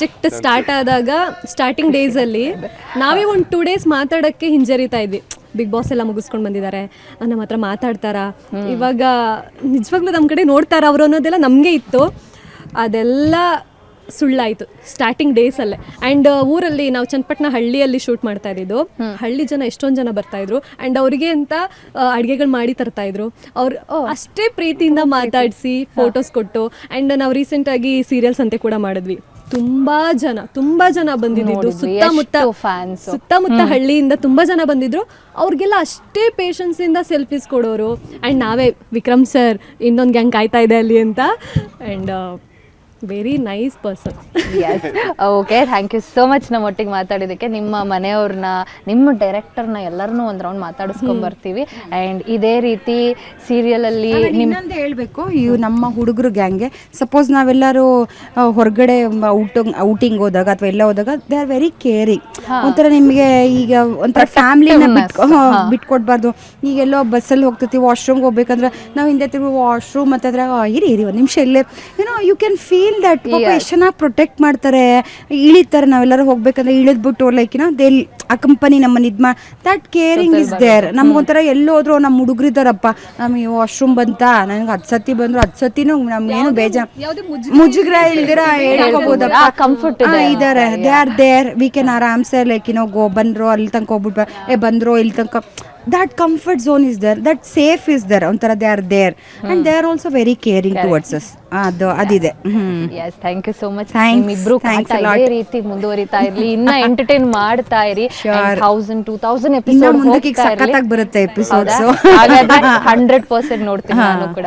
Project start ಆದಾಗ starting ಡೇಸಲ್ಲಿ ನಾವೇ ಒಂದು ಟೂ ಡೇಸ್ ಮಾತಾಡಕ್ಕೆ ಹಿಂಜರಿತಾ ಇದ್ವಿ. ಬಿಗ್ ಬಾಸ್ ಎಲ್ಲ ಮುಗಿಸ್ಕೊಂಡು ಬಂದಿದ್ದಾರೆ. ನಮ್ಮ ಹತ್ರ ಮಾತಾಡ್ತಾರಾ? ಇವಾಗ ನಿಜವಾಗ್ಲೂ ನಮ್ಮ ಕಡೆ ನೋಡ್ತಾರ ಅವರು ಅನ್ನೋದೆಲ್ಲ ನಮಗೆ ಇತ್ತು. ಅದೆಲ್ಲ ಸುಳ್ಳಾಯಿತು ಸ್ಟಾರ್ಟಿಂಗ್ ಡೇಸಲ್ಲೇ ಆ್ಯಂಡ್ ಊರಲ್ಲಿ ನಾವು ಚನ್ನಪಟ್ಟಣ ಹಳ್ಳಿಯಲ್ಲಿ ಶೂಟ್ ಮಾಡ್ತಾ ಇದ್ದಿದ್ದು. ಹಳ್ಳಿ ಜನ ಎಷ್ಟೊಂದು ಜನ ಬರ್ತಾ ಇದ್ರು. ಆ್ಯಂಡ್ ಅವರಿಗೆ ಅಂತ ಅಡುಗೆಗಳು ಮಾಡಿ ತರ್ತಾ ಇದ್ರು. ಅವ್ರು ಅಷ್ಟೇ ಪ್ರೀತಿಯಿಂದ ಮಾತಾಡಿಸಿ ಫೋಟೋಸ್ ಕೊಟ್ಟು. ಆ್ಯಂಡ್ ನಾವು ರೀಸೆಂಟಾಗಿ ಸೀರಿಯಲ್ಸ್ ಅಂತೆ ಕೂಡ ಮಾಡಿದ್ವಿ. ತುಂಬಾ ಜನ ತುಂಬಾ ಜನ ಬಂದಿದ್ದು ಸುತ್ತಮುತ್ತ. ಸುತ್ತಮುತ್ತ ಹಳ್ಳಿಯಿಂದ ತುಂಬಾ ಜನ ಬಂದಿದ್ರು. ಅವ್ರಿಗೆಲ್ಲ ಅಷ್ಟೇ ಪೇಷನ್ಸ್ ಇಂದ ಸೆಲ್ಫೀಸ್ ಕೊಡೋರು. ಅಂಡ್ ನಾವೇ ವಿಕ್ರಮ್ ಸರ್ ಇನ್ನೊಂದು ಗ್ಯಾಂಗ್ ಕಾಯ್ತಾ ಇದೆ ಅಲ್ಲಿ ಅಂತ. And very nice person yes okay thank you so much ನಮ್ಮ ಒಟ್ಟಿಗೆ ಮಾತಾಡಿದ್ದಕ್ಕೆ ನಿಮ್ಮ ಮನೆಯವ್ರನ್ನ ನಿಮ್ಮ ಡೈರೆಕ್ಟರ್ನ ಎಲ್ಲರನ್ನೂ ಒಂದು ರೌಂಡ್ ಮಾತಾಡಿಸ್ಕೊಂಡ್ ಬರ್ತೀವಿ. ಆ್ಯಂಡ್ ಇದೇ ರೀತಿ ಸೀರಿಯಲಲ್ಲಿ ನಿಮ್ಮಂದು ಹೇಳಬೇಕು ಇವು ನಮ್ಮ ಹುಡುಗರು ಗ್ಯಾಂಗೆ ಸಪೋಸ್ ನಾವೆಲ್ಲರೂ ಹೊರಗಡೆ ಔಟ್ ಔಟಿಂಗ್ ಹೋದಾಗ ಅಥವಾ ಎಲ್ಲ ಹೋದಾಗ ದೇ ಆರ್ ವೆರಿ ಕೇರಿಂಗ್ ಒಂಥರ ನಿಮಗೆ ಈಗ ಒಂಥರ ಫ್ಯಾಮಿಲಿನ ಬಿಟ್ ಬಿಟ್ಕೊಡ್ಬಾರ್ದು. ಈಗೆಲ್ಲೋ ಬಸ್ಸಲ್ಲಿ ಹೋಗ್ತೈತಿ ವಾಶ್ರೂಮ್ಗೆ ಹೋಗ್ಬೇಕಂದ್ರೆ ನಾವು ಹಿಂದೆ ತಿರುಗಿ ವಾಶ್ರೂಮ್ ಮತ್ತೆ ಅದ್ರ ಇರಿ ಇರಿ ಒಂದು ನಿಮಿಷ ಇಲ್ಲೇ. ಏನೋ ಯು ಕ್ಯಾನ್ ಫೀಲ್ ದಟ್ ಪಾಪ ಎಷ್ಟು ಚೆನ್ನಾಗಿ ಪ್ರೊಟೆಕ್ಟ್ ಮಾಡ್ತಾರೆ. ಇಳಿತಾರೆ ನಾವೆಲ್ಲರೂ ಹೋಗ್ಬೇಕಂದ್ರೆ ಇಳಿದ್ಬಿಟ್ಟು ಲೈಕ್ ಏನೋ ದೇ ಆ ಕಂಪನಿ ನಮ್ಮನ್ನ ಇದು ಮಾ ದಟ್ ಕೇರಿಂಗ್ ಇಸ್ ದೇರ್ ನಮ್ಗೊಂಥರ ಎಲ್ಲೋದ್ರು ನಮ್ಮ ಹುಡುಗರಿದ್ದಾರಪ್ಪ ನಮಗೆ ವಾಶ್ರೂಮ್ ಬಂತ ನನಗೆ ಹತ್ತು ಸತಿ ಬಂದ್ರು ಹತ್ತು ಸತಿನೂ ನಮ್ಗೇನು ಬೇಜಾರ್ ಮುಜುಗ್ರ ಇಲ್ದಿರ ಹೇಳ್ಕೋಬೋದಪ್ಪ ಇದೆ. ಇದಾರೆ. They are there we can ಆರಾಮ್ಸೆ ಲೈಕ್ ಏನೋ ಗೋ ಬಂದ್ರು ಅಲ್ಲಿ ತನಕ ಹೋಗ್ಬಿಟ್ಟು ಏ ಬಂದ್ರು ಇಲ್ಲಿ ತನಕ. That comfort zone is there that safe is there ಒಂಥರ they are there and they are also very caring towards us ಅದು ಅದಿದೆ. ಹ್ಮ್. Yes thank you so much Thanks. ನಿಮ್ಮಿಬ್ರು Thanks ಕಾಟ a lot. ಇದೇ ರೀತಿ ಮುಂದುವರಿತಾ ಇರ್ಲಿ ಇನ್ನ ಎಂಟರ್ಟೈನ್ ಮಾಡ್ತಾ ಇರಿ. ಥೌಸಂಡ್ ಟೂ ತೌಸಂಡ್ ಇನ್ನ ಎಪಿಸೋಡ್ ಮುಂದಕ್ಕೆ ಈಗ ಸಖತ್ತಾಗಿ ಬರುತ್ತೆ ಎಪಿಸೋಡ್ಸ್ ಹಂಡ್ರೆಡ್ ಪರ್ಸೆಂಟ್ ನೋಡ್ತೀನಿ ನಾನು ಕೂಡ.